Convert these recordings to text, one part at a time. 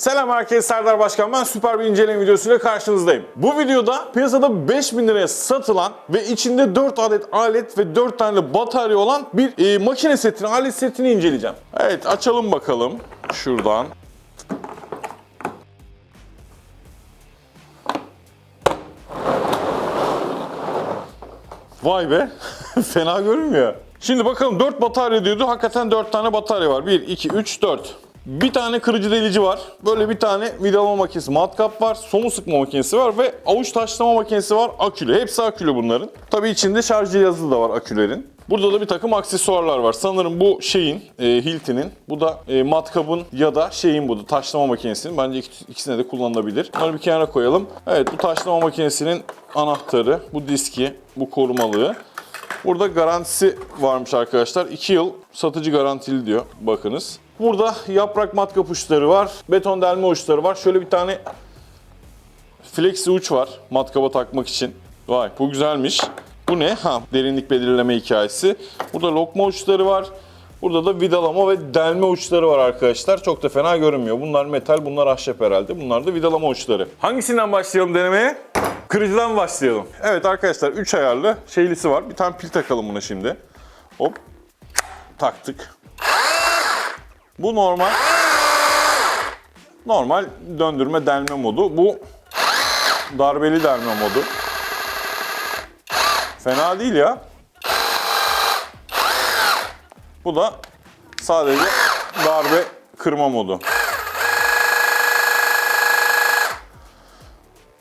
Selam herkese Serdar Başkan ben süper bir inceleme videosuyla karşınızdayım. Bu videoda piyasada 5000 liraya satılan ve içinde 4 adet alet ve 4 tane batarya olan bir e, makine setini, alet setini inceleyeceğim. Evet açalım bakalım şuradan. Vay be. Fena görünmüyor. Şimdi bakalım 4 batarya diyordu. Hakikaten 4 tane batarya var. 1, 2, 3, 4. Bir tane kırıcı delici var. Böyle bir tane vidalama makinesi, matkap var. Somu sıkma makinesi var ve avuç taşlama makinesi var. Akülü. Hepsi akülü bunların. Tabii içinde şarj cihazı da var akülerin. Burada da bir takım aksesuarlar var. Sanırım bu şeyin, e, Hilti'nin, bu da e, matkabın ya da şeyin bu da taşlama makinesinin. Bence ik- ikisine de kullanılabilir. Bunları bir kenara koyalım. Evet bu taşlama makinesinin anahtarı, bu diski, bu korumalığı. Burada garantisi varmış arkadaşlar. 2 yıl satıcı garantili diyor. Bakınız. Burada yaprak matkap uçları var. Beton delme uçları var. Şöyle bir tane flexi uç var matkaba takmak için. Vay bu güzelmiş. Bu ne? Ha derinlik belirleme hikayesi. Burada lokma uçları var. Burada da vidalama ve delme uçları var arkadaşlar. Çok da fena görünmüyor. Bunlar metal, bunlar ahşap herhalde. Bunlar da vidalama uçları. Hangisinden başlayalım denemeye? Kırıcıdan başlayalım. Evet arkadaşlar 3 ayarlı şeylisi var. Bir tane pil takalım buna şimdi. Hop. Taktık. Bu normal. Normal döndürme delme modu. Bu darbeli delme modu. Fena değil ya. Bu da sadece darbe kırma modu.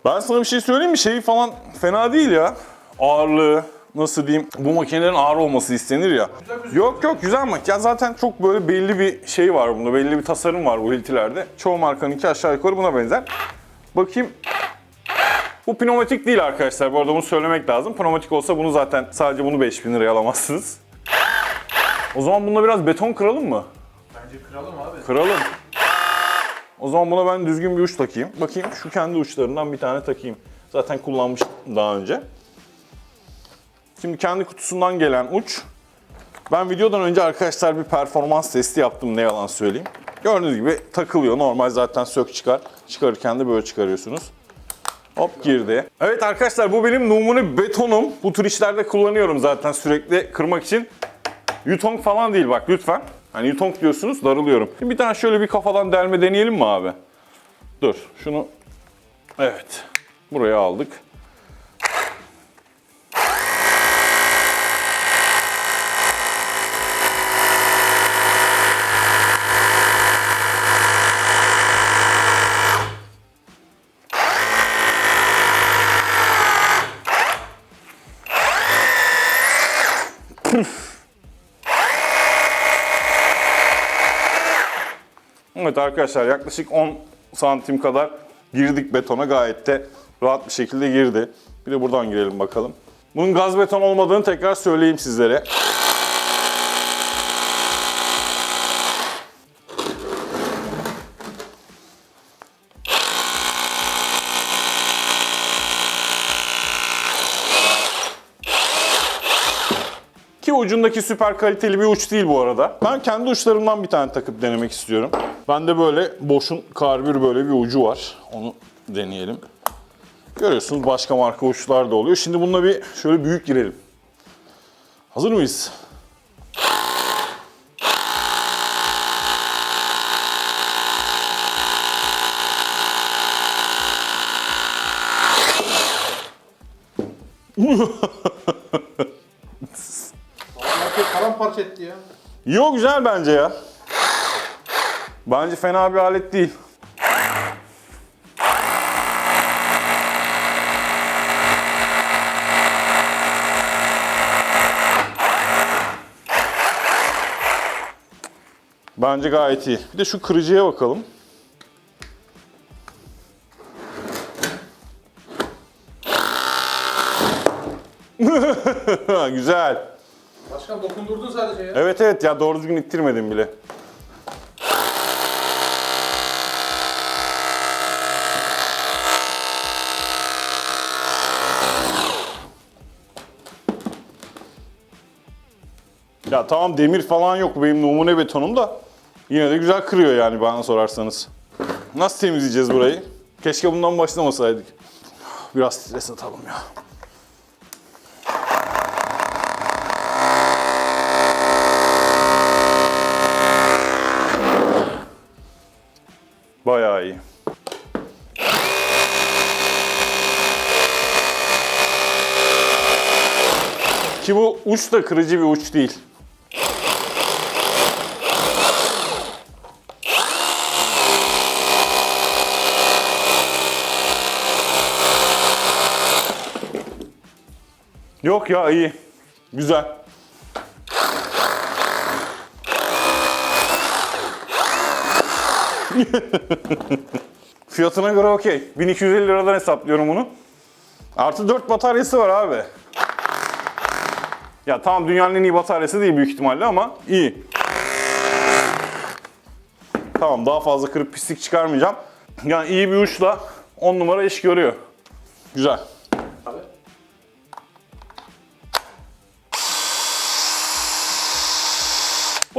Ben sana bir şey söyleyeyim mi? Şeyi falan fena değil ya. Ağırlığı, nasıl diyeyim, bu makinelerin ağır olması istenir ya. Yok yok güzel makine. Ya zaten çok böyle belli bir şey var bunda, belli bir tasarım var bu hiltilerde. Çoğu markanınki aşağı yukarı buna benzer. Bakayım. Bu pneumatik değil arkadaşlar. Bu arada bunu söylemek lazım. Pneumatik olsa bunu zaten sadece bunu 5000 liraya alamazsınız. O zaman bununla biraz beton kıralım mı? Bence kıralım abi. Kıralım. O zaman buna ben düzgün bir uç takayım. Bakayım şu kendi uçlarından bir tane takayım. Zaten kullanmıştım daha önce. Şimdi kendi kutusundan gelen uç. Ben videodan önce arkadaşlar bir performans testi yaptım ne yalan söyleyeyim. Gördüğünüz gibi takılıyor. Normal zaten sök çıkar. Çıkarırken de böyle çıkarıyorsunuz. Hop girdi. Evet arkadaşlar bu benim numune betonum. Bu tür işlerde kullanıyorum zaten sürekli kırmak için. Yutong falan değil bak lütfen. Hani Yutong diyorsunuz darılıyorum. Bir tane şöyle bir kafadan delme deneyelim mi abi? Dur şunu. Evet. Buraya aldık. Evet arkadaşlar yaklaşık 10 santim kadar girdik betona gayet de rahat bir şekilde girdi. Bir de buradan girelim bakalım. Bunun gaz beton olmadığını tekrar söyleyeyim sizlere. Ki ucundaki süper kaliteli bir uç değil bu arada. Ben kendi uçlarımdan bir tane takıp denemek istiyorum. Bende böyle Bosch'un karbür böyle bir ucu var. Onu deneyelim. Görüyorsunuz başka marka uçlar da oluyor. Şimdi bununla bir şöyle büyük girelim. Hazır mıyız? ya. Yo güzel bence ya. Bence fena bir alet değil. Bence gayet iyi. Bir de şu kırıcıya bakalım. Güzel. Başkan dokundurdun sadece ya. Evet evet ya doğru düzgün ittirmedim bile. Ya tamam demir falan yok benim numune betonum da yine de güzel kırıyor yani bana sorarsanız. Nasıl temizleyeceğiz burayı? Keşke bundan başlamasaydık. Biraz stres atalım ya. Bayağı iyi. Ki bu uç da kırıcı bir uç değil. Yok ya iyi. Güzel. Fiyatına göre okey. 1250 liradan hesaplıyorum bunu. Artı 4 bataryası var abi. Ya tamam dünyanın en iyi bataryası değil büyük ihtimalle ama iyi. Tamam daha fazla kırık pislik çıkarmayacağım. Yani iyi bir uçla 10 numara iş görüyor. Güzel.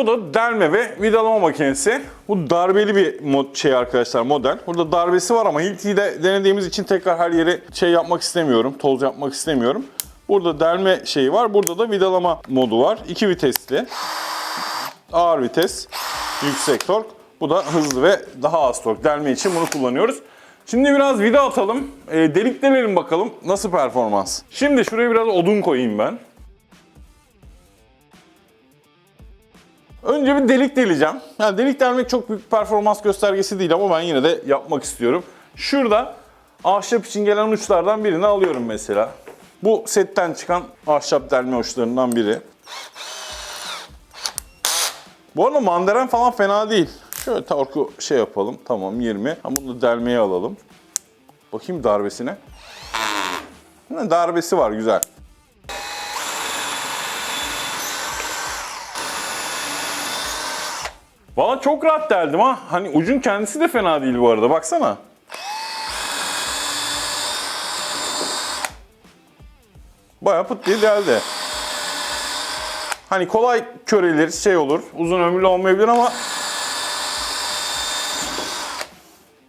Bu da delme ve vidalama makinesi. Bu darbeli bir şey arkadaşlar model. Burada darbesi var ama Hilti'yi de denediğimiz için tekrar her yeri şey yapmak istemiyorum. Toz yapmak istemiyorum. Burada delme şeyi var. Burada da vidalama modu var. İki vitesli. Ağır vites, yüksek tork. Bu da hızlı ve daha az tork. Delme için bunu kullanıyoruz. Şimdi biraz vida atalım. E, delik delelim bakalım nasıl performans. Şimdi şuraya biraz odun koyayım ben. Önce bir delik deleceğim. Yani delik delmek çok büyük performans göstergesi değil ama ben yine de yapmak istiyorum. Şurada ahşap için gelen uçlardan birini alıyorum mesela. Bu setten çıkan ahşap delme uçlarından biri. Bu arada mandaren falan fena değil. Şöyle torku şey yapalım. Tamam 20. Ha, bunu delmeye alalım. Bakayım darbesine. Darbesi var güzel. Çok rahat deldim ha. Hani ucun kendisi de fena değil bu arada. Baksana. Bayağı pıt diye deldi. Hani kolay körelir, şey olur. Uzun ömürlü olmayabilir ama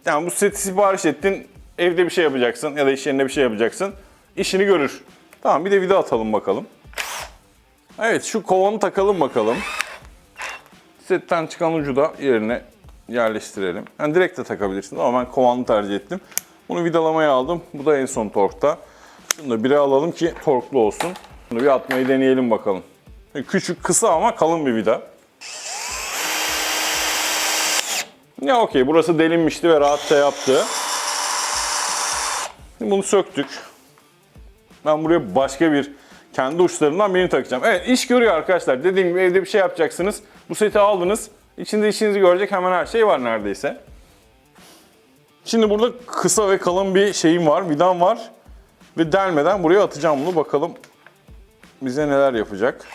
yani bu seti sipariş ettin, evde bir şey yapacaksın ya da iş yerinde bir şey yapacaksın. İşini görür. Tamam bir de vida atalım bakalım. Evet şu kovanı takalım bakalım. Setten çıkan ucu da yerine yerleştirelim. Yani direkt de takabilirsiniz ama ben kovanlı tercih ettim. Bunu vidalamaya aldım. Bu da en son torkta. Şunu da bire alalım ki torklu olsun. Bunu bir atmayı deneyelim bakalım. Küçük, kısa ama kalın bir vida. Ya okey, burası delinmişti ve rahatça yaptı. Şimdi bunu söktük. Ben buraya başka bir kendi uçlarından birini takacağım. Evet iş görüyor arkadaşlar. Dediğim gibi evde bir şey yapacaksınız. Bu seti aldınız. İçinde işinizi görecek hemen her şey var neredeyse. Şimdi burada kısa ve kalın bir şeyim var. Vidam var. Ve delmeden buraya atacağım bunu. Bakalım bize neler yapacak.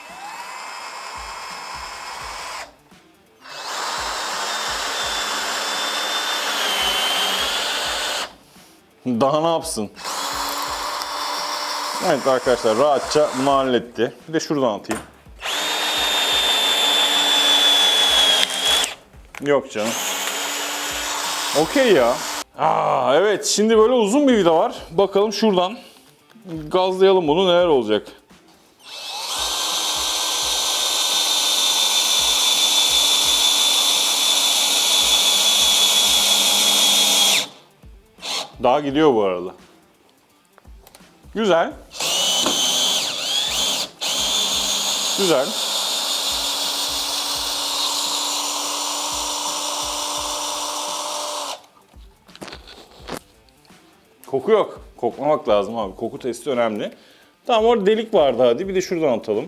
Daha ne yapsın? Evet arkadaşlar rahatça bunu halletti. Bir de şuradan atayım. Yok canım. Okey ya. Aa, evet şimdi böyle uzun bir vida var. Bakalım şuradan gazlayalım bunu neler olacak. Daha gidiyor bu arada. Güzel. Güzel. Koku yok. Kokmamak lazım abi. Koku testi önemli. Tamam orada delik vardı hadi. Bir de şuradan atalım.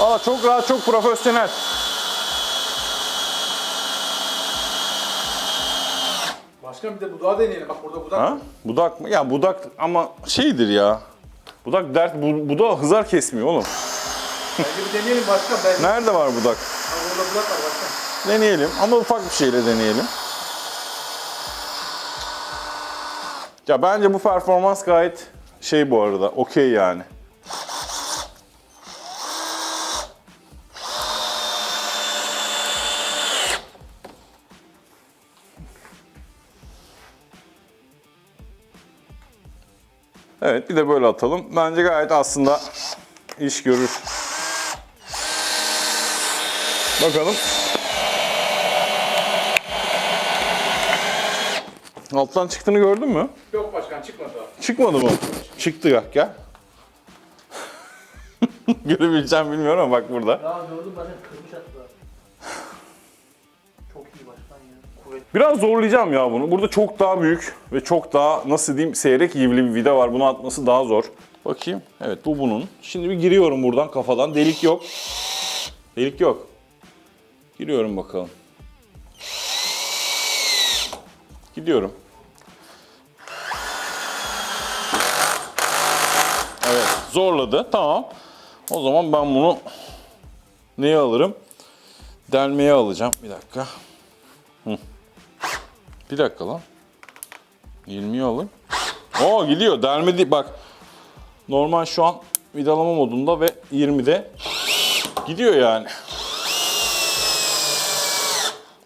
Aa çok rahat, çok profesyonel. Başkan bir de budağı deneyelim. Bak burada budak. Ha? Budak mı? Ya budak ama şeydir ya. Budak dert, bu, budağı hızar kesmiyor oğlum. Bence bir deneyelim başkan. Belki. Nerede var budak? Deneyelim ama ufak bir şeyle deneyelim. Ya bence bu performans gayet şey bu arada okey yani. Evet bir de böyle atalım. Bence gayet aslında iş görür. Bakalım. Alttan çıktığını gördün mü? Yok başkan çıkmadı. Çıkmadı mı? Çıktı ya gel. Görebileceğim bilmiyorum ama bak burada. Ya gördüm zaten kırmış hatta. Çok iyi başkan ya. Kuvvetli. Biraz zorlayacağım ya bunu. Burada çok daha büyük ve çok daha nasıl diyeyim seyrek yivli bir vida var. Bunu atması daha zor. Bakayım. Evet bu bunun. Şimdi bir giriyorum buradan kafadan. Delik yok. Delik yok. Giriyorum bakalım. Gidiyorum. Evet zorladı. Tamam. O zaman ben bunu neye alırım? Delmeye alacağım. Bir dakika. Bir dakika lan. 20'yi alayım. Oo gidiyor. Delmedi. Bak. Normal şu an vidalama modunda ve 20'de gidiyor yani.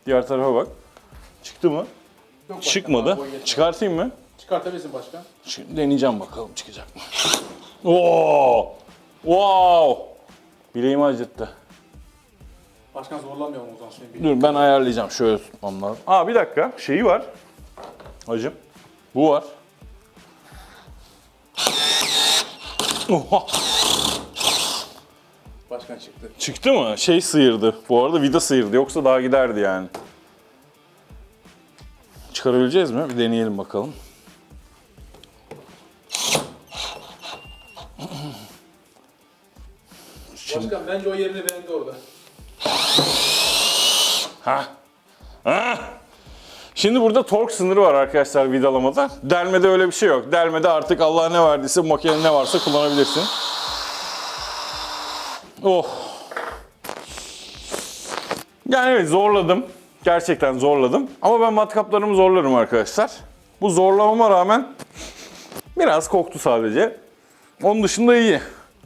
Diğer tarafa bak. Çıktı mı? Yok Çıkmadı. Çıkartayım mı? Çıkartabilirsin başkan. Şimdi deneyeceğim bakalım çıkacak mı. Oo! Wow! Bileğimi acıttı. Başkan zorlamayalım o zaman seni. Bir. Dur ben ayarlayacağım. Şöyle tutmam lazım. Aa bir dakika. Şeyi var. Hacım. Bu var. Oha! Başkan çıktı. Çıktı mı? Şey sıyırdı. Bu arada vida sıyırdı. Yoksa daha giderdi yani. Çıkarabileceğiz mi? Bir deneyelim bakalım. Başkan bence o yerini beğendi orada. Şimdi burada tork sınırı var arkadaşlar vidalamada. Delmede öyle bir şey yok. Delmede artık Allah ne verdiyse bu makinenin ne varsa kullanabilirsin. Oh. Yani evet zorladım. Gerçekten zorladım. Ama ben matkaplarımı zorlarım arkadaşlar. Bu zorlamama rağmen biraz koktu sadece. Onun dışında iyi.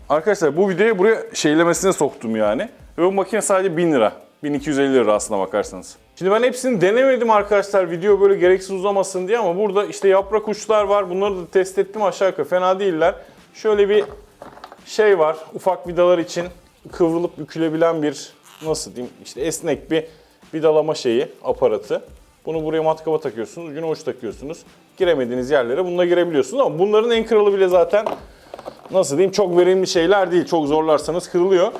Arkadaşlar bu videoyu buraya şeylemesine soktum yani. Ve bu makine sadece 1000 lira. 1250 lira aslına bakarsanız. Şimdi ben hepsini denemedim arkadaşlar video böyle gereksiz uzamasın diye ama burada işte yaprak uçlar var. Bunları da test ettim aşağı yukarı fena değiller. Şöyle bir şey var ufak vidalar için kıvrılıp bükülebilen bir nasıl diyeyim işte esnek bir vidalama şeyi aparatı. Bunu buraya matkaba takıyorsunuz, ucuna uç takıyorsunuz. Giremediğiniz yerlere bununla girebiliyorsunuz ama bunların en kralı bile zaten nasıl diyeyim çok verimli şeyler değil. Çok zorlarsanız kırılıyor.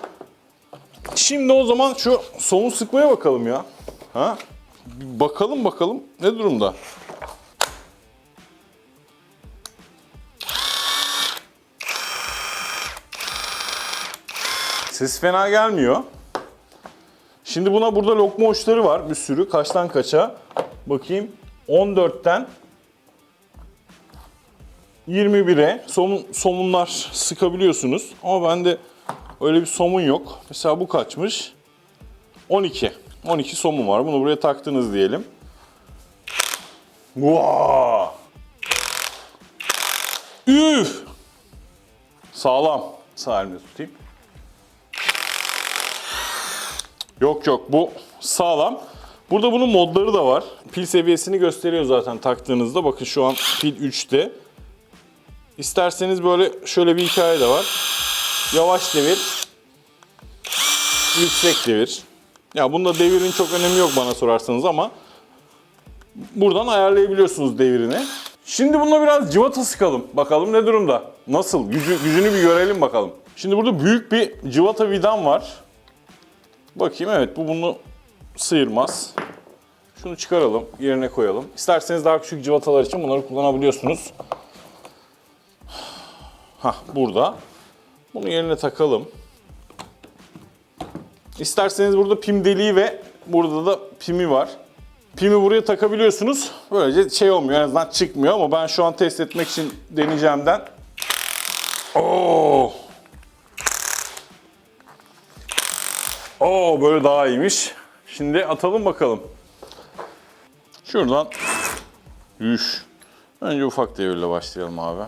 Şimdi o zaman şu somun sıkmaya bakalım ya. Ha? Bakalım bakalım ne durumda. Ses fena gelmiyor. Şimdi buna burada lokma uçları var bir sürü. Kaçtan kaça? Bakayım. 14'ten 21'e somun, somunlar sıkabiliyorsunuz. Ama bende öyle bir somun yok. Mesela bu kaçmış? 12. 12 somun var. Bunu buraya taktınız diyelim. Vaa! Üf! Sağlam. Sağ elimle tutayım. Yok yok bu sağlam. Burada bunun modları da var. Pil seviyesini gösteriyor zaten taktığınızda. Bakın şu an pil 3'te. İsterseniz böyle şöyle bir hikaye de var. Yavaş devir, yüksek devir. Ya bunda devirin çok önemi yok bana sorarsanız ama buradan ayarlayabiliyorsunuz devirini. Şimdi bununla biraz cıvata sıkalım. Bakalım ne durumda. Nasıl? Gücü, gücünü bir görelim bakalım. Şimdi burada büyük bir cıvata vidam var. Bakayım evet bu bunu sıyırmaz. Şunu çıkaralım, yerine koyalım. İsterseniz daha küçük cıvatalar için bunları kullanabiliyorsunuz. Hah burada. Bunu yerine takalım. İsterseniz burada pim deliği ve burada da pimi var. Pimi buraya takabiliyorsunuz. Böylece şey olmuyor en azından çıkmıyor ama ben şu an test etmek için deneyeceğimden. Oo. Oo böyle daha iyiymiş. Şimdi atalım bakalım. Şuradan. Yüş. Önce ufak devirle başlayalım abi.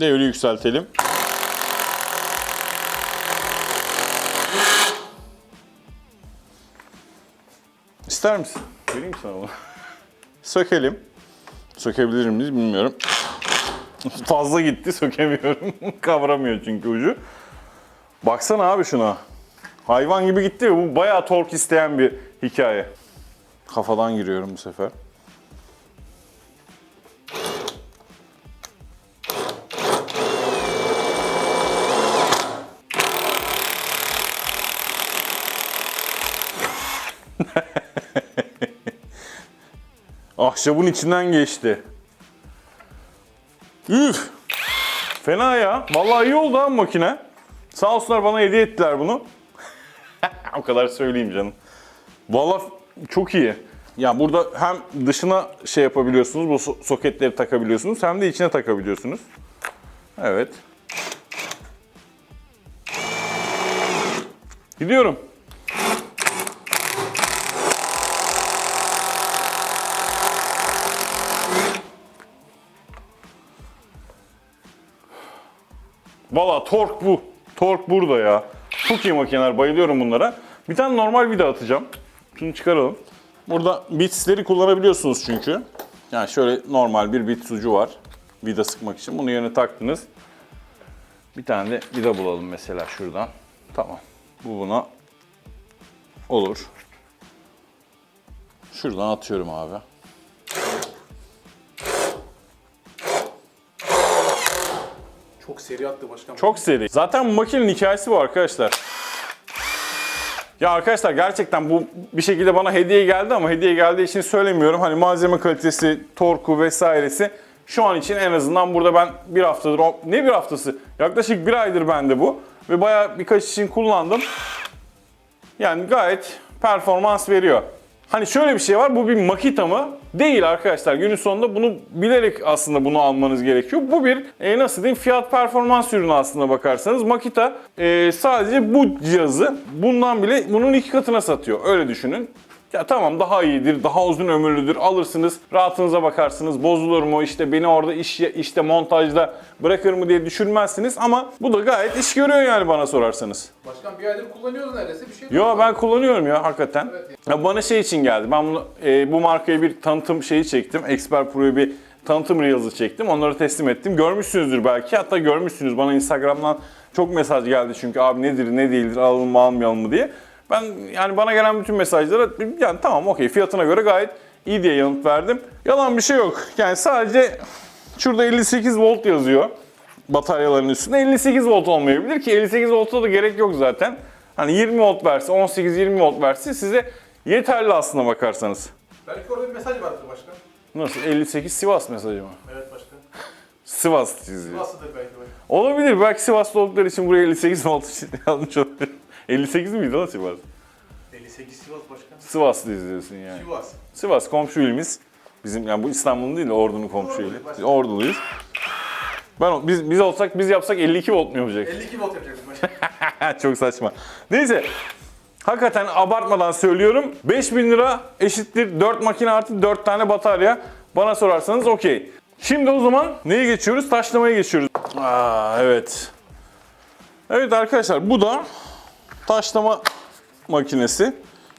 Devri yükseltelim. İster misin? Vereyim sana bunu. Sökelim. Sökebilir miyiz bilmiyorum. Fazla gitti sökemiyorum. Kavramıyor çünkü ucu. Baksana abi şuna. Hayvan gibi gitti ve bu bayağı tork isteyen bir hikaye. Kafadan giriyorum bu sefer. Ahşabın içinden geçti. Üf! Fena ya. Vallahi iyi oldu ha makine. Sağ olsunlar bana hediye ettiler bunu. o kadar söyleyeyim canım. Vallahi çok iyi. Ya burada hem dışına şey yapabiliyorsunuz, bu so- soketleri takabiliyorsunuz hem de içine takabiliyorsunuz. Evet. Gidiyorum. Valla tork bu. Tork burada ya. Çok iyi makineler. Bayılıyorum bunlara. Bir tane normal vida atacağım. Şunu çıkaralım. Burada bitsleri kullanabiliyorsunuz çünkü. Yani şöyle normal bir bit ucu var. Vida sıkmak için. Bunu yerine taktınız. Bir tane de vida bulalım mesela şuradan. Tamam. Bu buna olur. Şuradan atıyorum abi. Çok seri attı başkan. Çok seri. Zaten bu makinenin hikayesi bu arkadaşlar. Ya arkadaşlar gerçekten bu bir şekilde bana hediye geldi ama hediye geldiği için söylemiyorum. Hani malzeme kalitesi, torku vesairesi şu an için en azından burada ben bir haftadır, ne bir haftası? Yaklaşık bir aydır bende bu. Ve bayağı birkaç için kullandım. Yani gayet performans veriyor. Hani şöyle bir şey var, bu bir Makita mı? Değil arkadaşlar. Günün sonunda bunu bilerek aslında bunu almanız gerekiyor. Bu bir e, nasıl diyeyim fiyat performans ürünü aslında bakarsanız. Makita e, sadece bu cihazı bundan bile bunun iki katına satıyor. Öyle düşünün. Ya tamam daha iyidir, daha uzun ömürlüdür. Alırsınız, rahatınıza bakarsınız. Bozulur mu? işte beni orada iş işte montajda bırakır mı diye düşünmezsiniz ama bu da gayet iş görüyor yani bana sorarsanız. Başkan bir aydır kullanıyoruz neredeyse bir şey yok. Yo ben kullanıyorum ya hakikaten. Ya bana şey için geldi. Ben bunu e, bu markaya bir tanıtım şeyi çektim. Expert Pro'ya bir tanıtım reels'ı çektim. Onları teslim ettim. Görmüşsünüzdür belki. Hatta görmüşsünüz. Bana Instagram'dan çok mesaj geldi çünkü abi nedir ne değildir alalım mı almayalım mı diye. Ben yani bana gelen bütün mesajlara yani tamam okey fiyatına göre gayet iyi diye yanıt verdim. Yalan bir şey yok. Yani sadece şurada 58 volt yazıyor bataryaların üstünde 58 volt olmayabilir ki 58 volta da gerek yok zaten. Hani 20 volt verse, 18-20 volt verse size yeterli aslına bakarsanız. Belki orada bir mesaj vardır başkan. Nasıl? 58 Sivas mesajı mı? Evet başkan. Sivas çiziyor. Nasıldır belki. Olabilir. Belki Sivaslı oldukları için buraya 58 volt yazmış olabilir. 58 miydi lan Sivas? 58 Sivas başkan. Sivaslı izliyorsun yani. Sivas. Sivas komşu ilimiz. Bizim yani bu İstanbul'un değil de Ordu'nun komşu ili. Orduluyuz, Biz Orduluyuz. Ben biz biz olsak biz yapsak 52 volt mu yapacak? 52 volt yapacaksın başkan. Çok saçma. Neyse. Hakikaten abartmadan söylüyorum. 5000 lira eşittir 4 makine artı 4 tane batarya. Bana sorarsanız okey. Şimdi o zaman neye geçiyoruz? Taşlamaya geçiyoruz. Aa, evet. Evet arkadaşlar bu da taşlama makinesi.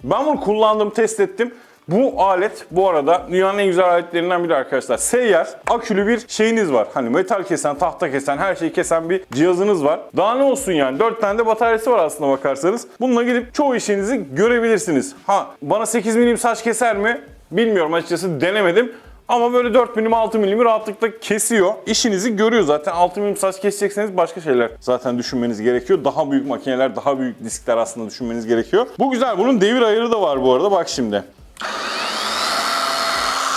Ben bunu kullandım, test ettim. Bu alet bu arada dünyanın en güzel aletlerinden biri arkadaşlar. Seyyar akülü bir şeyiniz var. Hani metal kesen, tahta kesen, her şeyi kesen bir cihazınız var. Daha ne olsun yani? 4 tane de bataryası var aslında bakarsanız. Bununla gidip çoğu işinizi görebilirsiniz. Ha bana 8 milim saç keser mi? Bilmiyorum açıkçası denemedim. Ama böyle 4 milim 6 milimi rahatlıkla kesiyor. İşinizi görüyor zaten. 6 milim saç kesecekseniz başka şeyler zaten düşünmeniz gerekiyor. Daha büyük makineler, daha büyük diskler aslında düşünmeniz gerekiyor. Bu güzel. Bunun devir ayarı da var bu arada. Bak şimdi.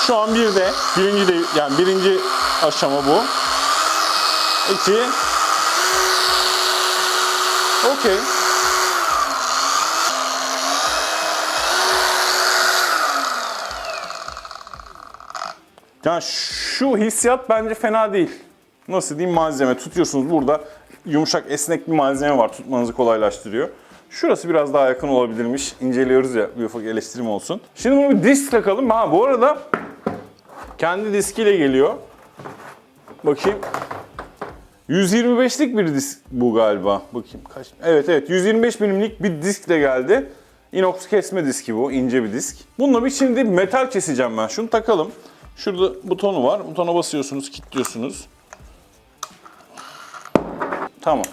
Şu an bir de birinci de yani birinci aşama bu. İki. Okey. Yani şu hissiyat bence fena değil. Nasıl diyeyim malzeme tutuyorsunuz burada yumuşak esnek bir malzeme var tutmanızı kolaylaştırıyor. Şurası biraz daha yakın olabilirmiş. İnceliyoruz ya bir ufak eleştirim olsun. Şimdi bunu bir disk takalım. Ha bu arada kendi diskiyle geliyor. Bakayım. 125'lik bir disk bu galiba. Bakayım kaç. Evet evet 125 milimlik bir disk de geldi. Inox kesme diski bu, ince bir disk. Bununla bir şimdi metal keseceğim ben. Şunu takalım. Şurada butonu var. Butona basıyorsunuz, kilitliyorsunuz. Tamam.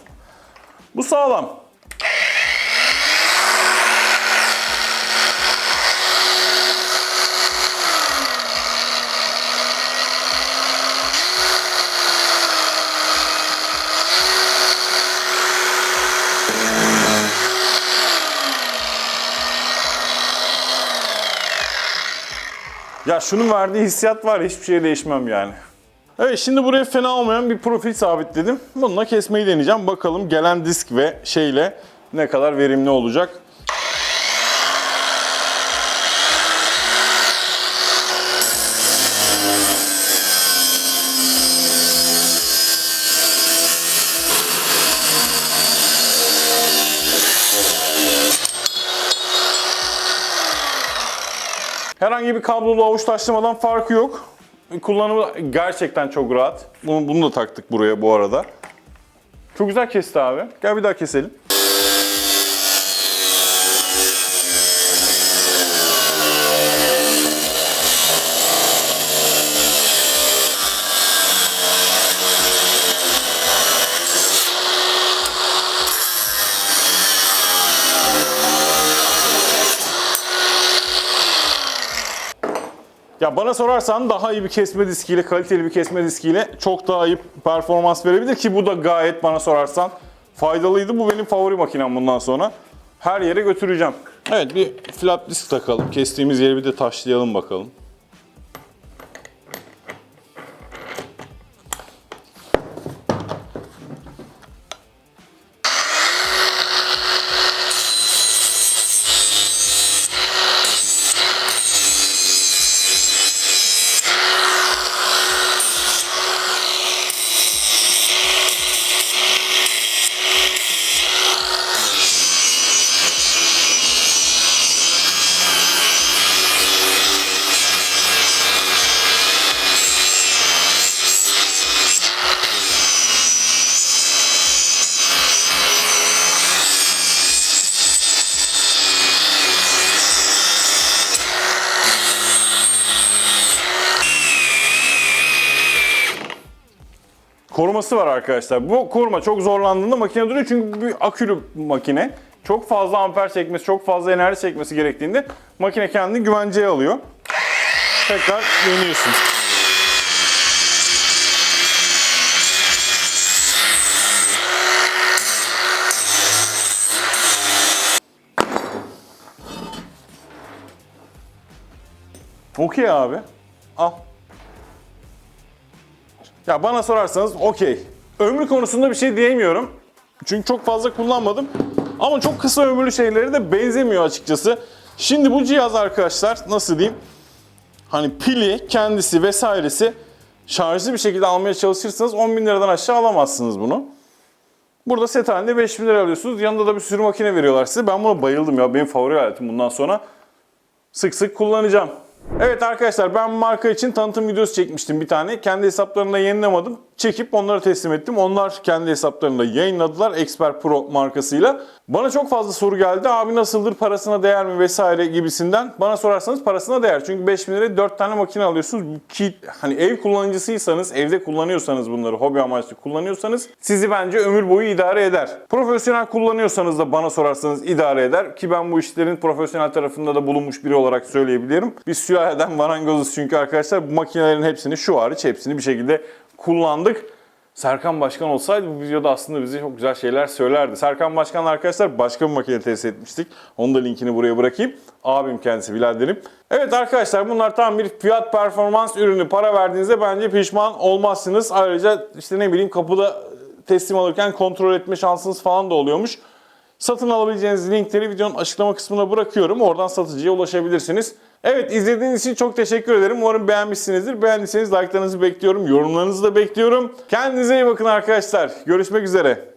Bu sağlam. Ya şunun verdiği hissiyat var hiçbir şeye değişmem yani. Evet şimdi buraya fena olmayan bir profil sabitledim. Bununla kesmeyi deneyeceğim. Bakalım gelen disk ve şeyle ne kadar verimli olacak. Herhangi bir kablolu avuç taşlamadan farkı yok. Kullanımı gerçekten çok rahat. Bunu, bunu da taktık buraya bu arada. Çok güzel kesti abi. Gel bir daha keselim. Ya bana sorarsan daha iyi bir kesme diskiyle, kaliteli bir kesme diskiyle çok daha iyi performans verebilir ki bu da gayet bana sorarsan faydalıydı. Bu benim favori makinem bundan sonra. Her yere götüreceğim. Evet bir flap disk takalım. Kestiğimiz yeri bir de taşlayalım bakalım. Koruması var arkadaşlar. Bu koruma çok zorlandığında makine duruyor çünkü bir akülü makine. Çok fazla amper çekmesi, çok fazla enerji çekmesi gerektiğinde makine kendini güvenceye alıyor. Tekrar dönüyorsun. Okey abi. Al. Ya bana sorarsanız okey. Ömrü konusunda bir şey diyemiyorum. Çünkü çok fazla kullanmadım. Ama çok kısa ömürlü şeyleri de benzemiyor açıkçası. Şimdi bu cihaz arkadaşlar nasıl diyeyim? Hani pili, kendisi vesairesi şarjlı bir şekilde almaya çalışırsanız 10 bin liradan aşağı alamazsınız bunu. Burada set halinde 5 bin lira alıyorsunuz. Yanında da bir sürü makine veriyorlar size. Ben buna bayıldım ya. Benim favori aletim bundan sonra sık sık kullanacağım. Evet arkadaşlar ben marka için tanıtım videosu çekmiştim bir tane. Kendi hesaplarında yayınlamadım. Çekip onları teslim ettim. Onlar kendi hesaplarında yayınladılar Expert Pro markasıyla. Bana çok fazla soru geldi. Abi nasıldır parasına değer mi vesaire gibisinden. Bana sorarsanız parasına değer. Çünkü 5000 liraya 4 tane makine alıyorsunuz. Ki hani ev kullanıcısıysanız, evde kullanıyorsanız bunları hobi amaçlı kullanıyorsanız sizi bence ömür boyu idare eder. Profesyonel kullanıyorsanız da bana sorarsanız idare eder. Ki ben bu işlerin profesyonel tarafında da bulunmuş biri olarak söyleyebilirim. Biz sülaleden marangozuz çünkü arkadaşlar bu makinelerin hepsini şu hariç hepsini bir şekilde kullandık. Serkan Başkan olsaydı bu videoda aslında bize çok güzel şeyler söylerdi. Serkan Başkan arkadaşlar başka bir makine test etmiştik. Onun da linkini buraya bırakayım. Abim kendisi biraderim. Evet arkadaşlar bunlar tam bir fiyat performans ürünü. Para verdiğinizde bence pişman olmazsınız. Ayrıca işte ne bileyim kapıda teslim alırken kontrol etme şansınız falan da oluyormuş. Satın alabileceğiniz linkleri videonun açıklama kısmına bırakıyorum. Oradan satıcıya ulaşabilirsiniz. Evet izlediğiniz için çok teşekkür ederim. Umarım beğenmişsinizdir. Beğendiyseniz like'larınızı bekliyorum. Yorumlarınızı da bekliyorum. Kendinize iyi bakın arkadaşlar. Görüşmek üzere.